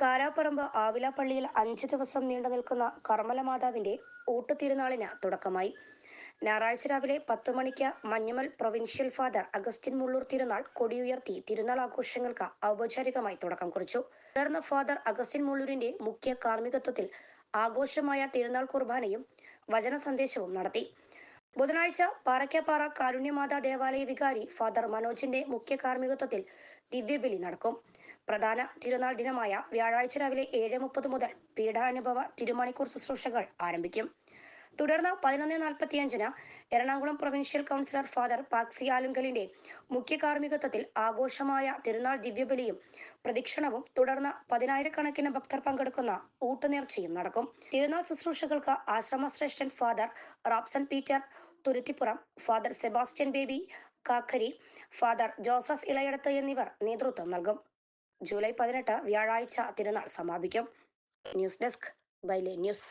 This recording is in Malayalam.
കാരാപ്പറമ്പ് ആവിലാപ്പള്ളിയിൽ അഞ്ച് ദിവസം നീണ്ടു നിൽക്കുന്ന കർമ്മല മാതാവിന്റെ ഊട്ടുതിരുനാളിന് തുടക്കമായി. ഞായറാഴ്ച രാവിലെ പത്ത് മണിക്ക് Manjummel provincial father Augustine Mullur തിരുനാൾ കൊടിയുയർത്തി തിരുനാൾ ആഘോഷങ്ങൾക്ക് ഔപചാരികമായി തുടക്കം കുറിച്ചു. തുടർന്ന് ഫാദർ അഗസ്റ്റിൻ മുള്ളൂരിന്റെ മുഖ്യ കാർമ്മികത്വത്തിൽ ആഘോഷമായ തിരുനാൾ കുർബാനയും വചന സന്ദേശവും നടത്തി. ബുധനാഴ്ച പാറയ്ക്കാപ്പാറ കാരുണ്യമാതാ ദേവാലയ വികാരി ഫാദർ മനോജിന്റെ മുഖ്യ കാർമ്മികത്വത്തിൽ ദിവ്യബലി നടക്കും. പ്രധാന തിരുനാൾ ദിനമായ വ്യാഴാഴ്ച രാവിലെ ഏഴ് മുപ്പത് മുതൽ പീഠാനുഭവ തിരുമണിക്കൂർ ശുശ്രൂഷകൾ ആരംഭിക്കും. തുടർന്ന് പതിനൊന്ന് നാൽപ്പത്തിയഞ്ചിന് Ernakulam provincial councillor father Paxy ആലുങ്കലിന്റെ മുഖ്യ കാർമ്മികത്വത്തിൽ ആഘോഷമായ തിരുനാൾ ദിവ്യബലിയും പ്രദക്ഷിണവും തുടർന്ന് പതിനായിരക്കണക്കിന് ഭക്തർ പങ്കെടുക്കുന്ന ഊട്ടുനേർച്ചയും നടക്കും. തിരുനാൾ ശുശ്രൂഷകൾക്ക് ആശ്രമശ്രേഷ്ഠൻ father Rapson Peter Thuruthippuram father Sebastian Baby Kakkari father Joseph Ilayadath എന്നിവർ നേതൃത്വം നൽകും. ജൂലൈ പതിനെട്ട് വ്യാഴാഴ്ച തിരുനാൾ സമാപിക്കും. ന്യൂസ് ഡെസ്ക് ബൈലെ ന്യൂസ്.